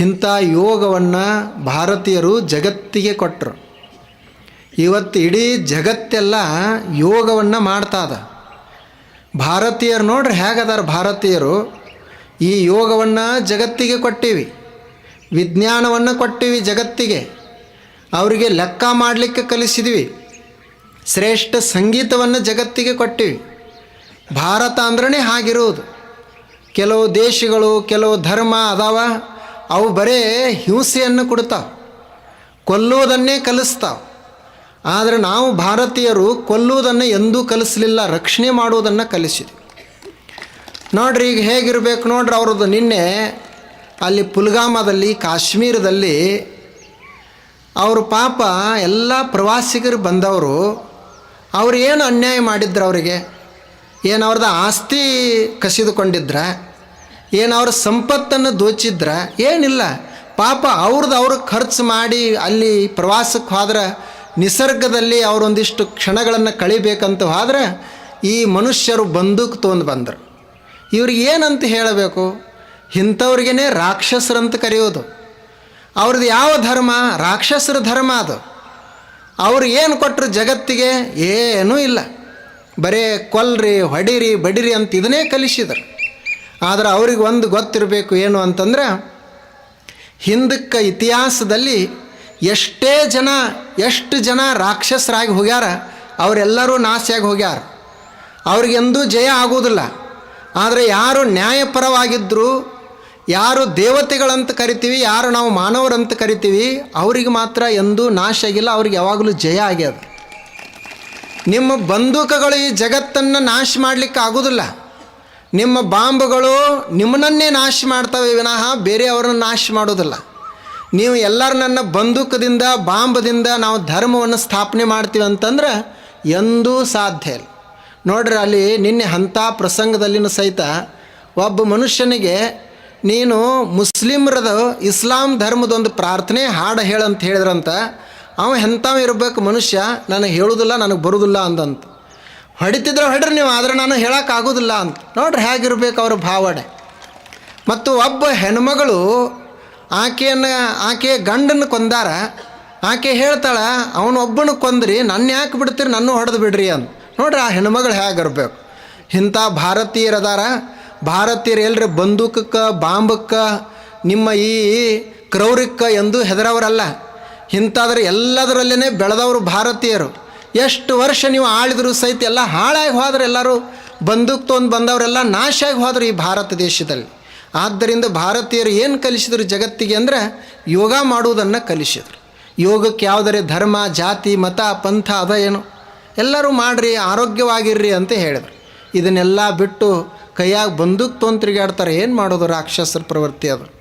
ಇಂಥ ಯೋಗವನ್ನು ಭಾರತೀಯರು ಜಗತ್ತಿಗೆ ಕೊಟ್ಟರು ಇವತ್ತು ಇಡೀ ಜಗತ್ತೆಲ್ಲ ಯೋಗವನ್ನು ಮಾಡ್ತಾದ. ಭಾರತೀಯರು ನೋಡ್ರಿ ಹೇಗದಾರ ಭಾರತೀಯರು. ಈ ಯೋಗವನ್ನು ಜಗತ್ತಿಗೆ ಕೊಟ್ಟಿವಿ. ವಿಜ್ಞಾನವನ್ನು ಕೊಟ್ಟಿವಿ ಜಗತ್ತಿಗೆ. ಅವರಿಗೆ ಲೆಕ್ಕ ಮಾಡಲಿಕ್ಕೆ ಕಲಿಸಿದ್ವಿ. ಶ್ರೇಷ್ಠ ಸಂಗೀತವನ್ನು ಜಗತ್ತಿಗೆ ಕೊಟ್ಟಿವಿ. ಭಾರತ ಅಂದ್ರೇ ಹಾಗಿರುವುದು. ಕೆಲವು ದೇಶಗಳು, ಕೆಲವು ಧರ್ಮ ಅದಾವ. ಅವು ಬರೇ ಹಿಂಸೆಯನ್ನು ಕೊಡ್ತಾವ ಕೊಲ್ಲುವುದನ್ನೇ ಕಲಿಸ್ತಾವೆ ಆದರೆ ನಾವು ಭಾರತೀಯರು ಕೊಲ್ಲುವುದನ್ನು ಎಂದೂ ಕಲಿಸಲಿಲ್ಲ, ರಕ್ಷಣೆ ಮಾಡುವುದನ್ನು ಕಲಿಸಿದ್ವಿ. ನೋಡ್ರಿ, ಈಗ ಹೇಗಿರಬೇಕು ನೋಡ್ರಿ, ಅವ್ರದ್ದು ನಿನ್ನೆ ಅಲ್ಲಿ ಪುಲ್ಗಾಮದಲ್ಲಿ, ಕಾಶ್ಮೀರದಲ್ಲಿ ಅವರು ಪಾಪ ಎಲ್ಲ ಪ್ರವಾಸಿಗರು ಬಂದವರು. ಅವ್ರು ಏನು ಅನ್ಯಾಯ ಮಾಡಿದ್ರು ಅವರಿಗೆ? ಏನು ಅವ್ರದ್ದು ಆಸ್ತಿ ಕಸಿದುಕೊಂಡಿದ್ರ? ಏನು ಅವ್ರ ಸಂಪತ್ತನ್ನು ದೋಚಿದ್ರ? ಏನಿಲ್ಲ. ಪಾಪ ಅವ್ರದ್ದು ಅವ್ರು ಖರ್ಚು ಮಾಡಿ ಅಲ್ಲಿ ಪ್ರವಾಸಕ್ಕೆ ಹೋದ್ರೆ, ನಿಸರ್ಗದಲ್ಲಿ ಅವರೊಂದಿಷ್ಟು ಕ್ಷಣಗಳನ್ನು ಕಳಿಬೇಕಂತ ಹೋದ್ರೆ, ಈ ಮನುಷ್ಯರು ಬಂದೂಕು ತೊಗೊಂಡು ಬಂದರು. ಇವ್ರಿಗೆ ಏನಂತ ಹೇಳಬೇಕು? ಇಂಥವ್ರಿಗೇ ರಾಕ್ಷಸರಂತ ಕರೆಯೋದು. ಅವ್ರದ್ದು ಯಾವ ಧರ್ಮ? ರಾಕ್ಷಸರ ಧರ್ಮ ಅದು. ಅವ್ರು ಏನು ಕೊಟ್ಟರು ಜಗತ್ತಿಗೆ? ಏನೂ ಇಲ್ಲ. ಬರೇ ಕೊಲ್ರಿ, ಹೊಡಿರಿ, ಬಡಿರಿ ಅಂತ ಇದನ್ನೇ ಕಲಿಸಿದರು. ಆದರೆ ಅವ್ರಿಗೆ ಒಂದು ಗೊತ್ತಿರಬೇಕು ಏನು ಅಂತಂದ್ರೆ, ಹಿಂದಕ್ಕೆ ಇತಿಹಾಸದಲ್ಲಿ ಎಷ್ಟೇ ಜನ, ಎಷ್ಟು ಜನ ರಾಕ್ಷಸರಾಗಿ ಹೋಗ್ಯಾರ, ಅವರೆಲ್ಲರೂ ನಾಶಿಯಾಗಿ ಹೋಗ್ಯಾರ. ಅವ್ರಿಗೆಂದೂ ಜಯ ಆಗುವುದಿಲ್ಲ. ಆದರೆ ಯಾರು ನ್ಯಾಯಪರವಾಗಿದ್ದರು ಯಾರು ದೇವತೆಗಳಂತ ಕರಿತೀವಿ, ಯಾರು ನಾವು ಮಾನವರಂತ ಕರಿತೀವಿ, ಅವ್ರಿಗೆ ಮಾತ್ರ ಎಂದೂ ನಾಶ ಆಗಿಲ್ಲ, ಅವ್ರಿಗೆ ಯಾವಾಗಲೂ ಜಯ ಆಗ್ಯದ. ನಿಮ್ಮ ಬಂದೂಕಗಳು ಈ ಜಗತ್ತನ್ನು ನಾಶ ಮಾಡಲಿಕ್ಕೆ ಆಗೋದಿಲ್ಲ. ನಿಮ್ಮ ಬಾಂಬ್ಗಳು ನಿಮ್ಮನ್ನೇ ನಾಶ ಮಾಡ್ತವೆ ವಿನಃ ಬೇರೆಯವ್ರನ್ನ ನಾಶ ಮಾಡೋದಿಲ್ಲ. ನೀವು ಎಲ್ಲರನ್ನ ಬಂದೂಕದಿಂದ, ಬಾಂಬದಿಂದ ನಾವು ಧರ್ಮವನ್ನು ಸ್ಥಾಪನೆ ಮಾಡ್ತೀವಿ ಅಂತಂದ್ರೆ ಎಂದೂ ಸಾಧ್ಯ ಇಲ್ಲ. ನೋಡ್ರಿ ಅಲ್ಲಿ ನಿನ್ನೆ ಅಂಥ ಪ್ರಸಂಗದಲ್ಲಿನೂ ಸಹಿತ ಒಬ್ಬ ಮನುಷ್ಯನಿಗೆ, ನೀನು ಮುಸ್ಲಿಮ್ರದು ಇಸ್ಲಾಂ ಧರ್ಮದೊಂದು ಪ್ರಾರ್ಥನೆ ಹಾಡು ಹೇಳಂತ ಹೇಳಿದ್ರಂತ. ಅವ ಎಂಥವ ಇರಬೇಕು ಮನುಷ್ಯ, ನನಗೆ ಹೇಳೋದಿಲ್ಲ, ನನಗೆ ಬರೋದಿಲ್ಲ ಅಂದಂತ. ಹೊಡಿತಿದ್ರೆ ಹೊಡ್ರಿ ನೀವು, ಆದರೆ ನಾನು ಹೇಳೋಕ್ಕಾಗೋದಿಲ್ಲ ಅಂತ. ನೋಡ್ರಿ ಹೇಗಿರ್ಬೇಕು ಅವ್ರ ಭಾವಡೆ ಮತ್ತು ಒಬ್ಬ ಹೆಣ್ಮಗಳು ಆಕೆಯನ್ನು ಆಕೆ ಗಂಡನ ಕೊಂದಾರ. ಆಕೆ ಹೇಳ್ತಾಳೆ ಅವನೊಬ್ಬನ ಕೊಂದ್ರಿ ನನ್ನ ಯಾಕೆ ಬಿಡ್ತೀರಿ, ನನ್ನ ಹೊಡೆದು ಬಿಡ್ರಿ ಅಂತ ನೋಡ್ರಿ ಆ ಹೆಣ್ಮಗಳು ಹೇಗಿರ್ಬೇಕು. ಇಂಥ ಭಾರತೀಯರದಾರ. ಭಾರತೀಯರು ಎಲ್ರಿ ಬಂದೂಕಕ್ಕೆ, ಬಾಂಬಕ್ಕೆ, ನಿಮ್ಮ ಈ ಕ್ರೌರಿಕ್ಕ ಎಂದು ಹೆದರವರಲ್ಲ. ಇಂಥಾದ್ರೆ ಎಲ್ಲದರಲ್ಲೇ ಬೆಳೆದವರು ಭಾರತೀಯರು. ಎಷ್ಟು ವರ್ಷ ನೀವು ಆಳಿದ್ರು ಸಹಿತ ಎಲ್ಲ ಹಾಳಾಗಿ ಹೋದ್ರೆ ಎಲ್ಲರೂ ಬಂದೂಕ್ ತೊಂದು ಬಂದವರೆಲ್ಲ ನಾಶ ಆಗಿ ಹೋದರು ಈ ಭಾರತ ದೇಶದಲ್ಲಿ. ಆದ್ದರಿಂದ ಭಾರತೀಯರು ಏನು ಕಲಿಸಿದ್ರು ಜಗತ್ತಿಗೆ ಅಂದರೆ ಯೋಗ ಮಾಡುವುದನ್ನು ಕಲಿಸಿದರು. ಯೋಗಕ್ಕೆ ಯಾವುದರೆ ಧರ್ಮ, ಜಾತಿ, ಮತ, ಪಂಥ, ಅದ ಏನು? ಎಲ್ಲರೂ ಮಾಡಿರಿ, ಆರೋಗ್ಯವಾಗಿರ್ರಿ ಅಂತ ಹೇಳಿದ್ರು. ಇದನ್ನೆಲ್ಲ ಬಿಟ್ಟು ಕೈಯಾಗ ಬಂದೂಕ್ ತೊಗೊಂಡು ತಿರುಗಾಡ್ತಾರೆ. ಏನು ಮಾಡೋದು ರಾಕ್ಷಸರ ಪ್ರವೃತ್ತಿ ಅದು?